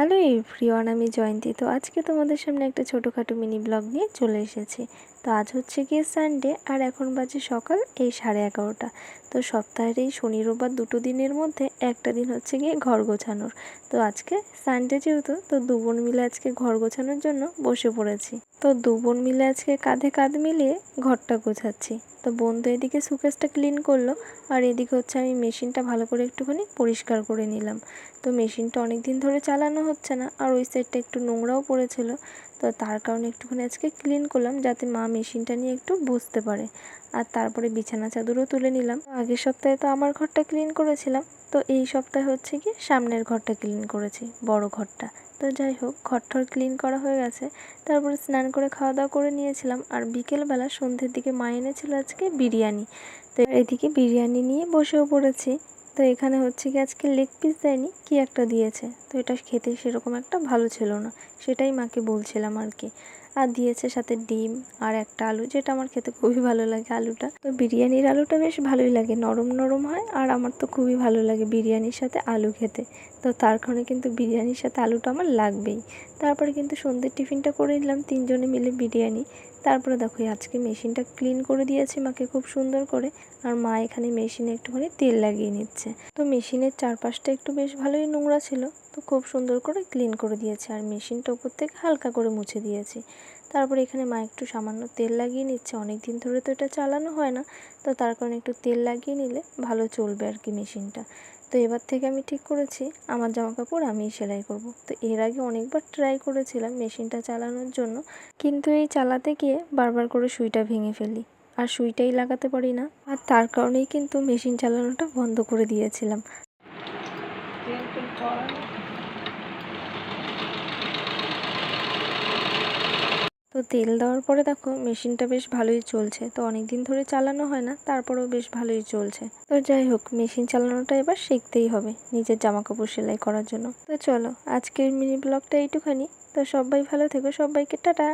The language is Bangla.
হ্যালো এভরিওয়ান আমি জয়ন্তী। তো আজকে তোমাদের সামনে একটা ছোটোখাটো মিনি ব্লগ নিয়ে চলে এসেছি। তো আজ হচ্ছে গিয়ে সানডে আর এখন বাজে সকাল এই সাড়ে এগারোটা। তো সপ্তাহের এই শনি, রোববার দুটো দিনের মধ্যে একটা দিন হচ্ছে গিয়ে ঘর গোছানোর। তো আজকে সানডে যেহেতু, তো দু বোন মিলে আজকে ঘর গোছানোর জন্য বসে পড়েছি। তো দু বোন মিলে আজকে কাঁধে কাঁধ মিলিয়ে ঘরটা গোছাচ্ছি। তো বোন তো এদিকে সুকেসটা ক্লিন করল আর এদিকে হচ্ছে আমি মেশিনটা ভালো করে একটুখানি পরিষ্কার করে নিলাম। তো মেশিনটা অনেক দিন ধরে চালানো হচ্ছে না আর ওই সাইডটা একটু নোংরাও পড়েছিল। তো তার কারণে একটুখানি আজকে ক্লিন করলাম যাতে মা মেশিনটা নিয়ে একটু বসতে পারে। আর তারপরে বিছানা চাদরও তুলে নিলাম। আগের সপ্তাহে তো আমার ঘরটা ক্লিন করেছিলাম। তো এই সপ্তাহে হচ্ছে কি সামনের ঘরটা ক্লিন করেছি, বড় ঘরটা। তো যাই হোক ঘর ঠর ক্লিন করা হয়ে গেছে। তারপরে স্নান করে খাওয়া দাওয়া করে নিয়েছিলাম। আর বিকেলবেলা সন্ধ্যের দিকে মা এনেছিল আজকে বিরিয়ানি। তো এদিকে বিরিয়ানি নিয়ে বসেও পড়েছি। তো এখানে হচ্ছে কি আজকে লেগ পিস দেয়নি, কি একটা দিয়েছে? তো এটা খেতে সেরকম একটা ভালো ছিল না, সেটাই মাকে বলছিলাম আর কি। আর দিয়েছে সাথে ডিম আর একটা আলু, যেটা আমার খেতে খুবই ভালো লাগে আলুটা। তো বিরিয়ানির আলুটা বেশ ভালোই লাগে, নরম নরম হয় আর আমার তো খুবই ভালো লাগে বিরিয়ানির সাথে আলু খেতে। তো তার কারণে কিন্তু বিরিয়ানির সাথে আলুটা আমার লাগবেই। তারপরে কিন্তু সন্ধ্যের টিফিনটা করে নিলাম, তিনজনে মিলে বিরিয়ানি। তারপরে দেখো আজকে মেশিনটা ক্লিন করে দিয়েছি মাকে খুব সুন্দর করে। আর মা এখানে মেশিনে একটুখানি তেল লাগিয়ে নিচ্ছে। তো মেশিনের চারপাশটা একটু বেশ ভালোই নোংরা ছিল। তো খুব সুন্দর করে ক্লিন করে দিয়েছে আর মেশিনটা উপর থেকে হালকা করে মুছে দিয়েছি। তারপরে এখানে মা একটু সামান্য তেল লাগিয়ে নিচ্ছে। অনেক দিন ধরে তো এটা চালানো হয় না। তো তার কারণে একটু তেল লাগিয়ে নিলে ভালো চলবে আর কি মেশিনটা। তো এবার থেকে আমি ঠিক করেছি, আমার জামা কাপড় আমিই সেলাই করব। তো এর আগে অনেকবার ট্রাই করেছিলাম মেশিনটা চালানোর জন্য। কিন্তু এই চালাতে গিয়ে বারবার করে সুইটা ভেঙে ফেলি। আর সুইটাই লাগাতে পারি না। আর তার কারণেই কিন্তু মেশিন চালানোটা বন্ধ করে দিয়েছিলাম। তো তেল দেওয়ার পরে দেখো, মেশিনটা বেশ ভালোই চলছে। তো অনেক দিন ধরে চালানো হয় না, তারপরেও বেশ ভালোই চলছে। তো যাই হোক, মেশিন চালানোটা এবার শিখতেই হবে নিজের জামা কাপড় সেলাই করার জন্য। তো চলো, আজকের মিনি ব্লগটা এইটুখানি। তো সবাই ভালো থেকো, সবাইকে টাটা!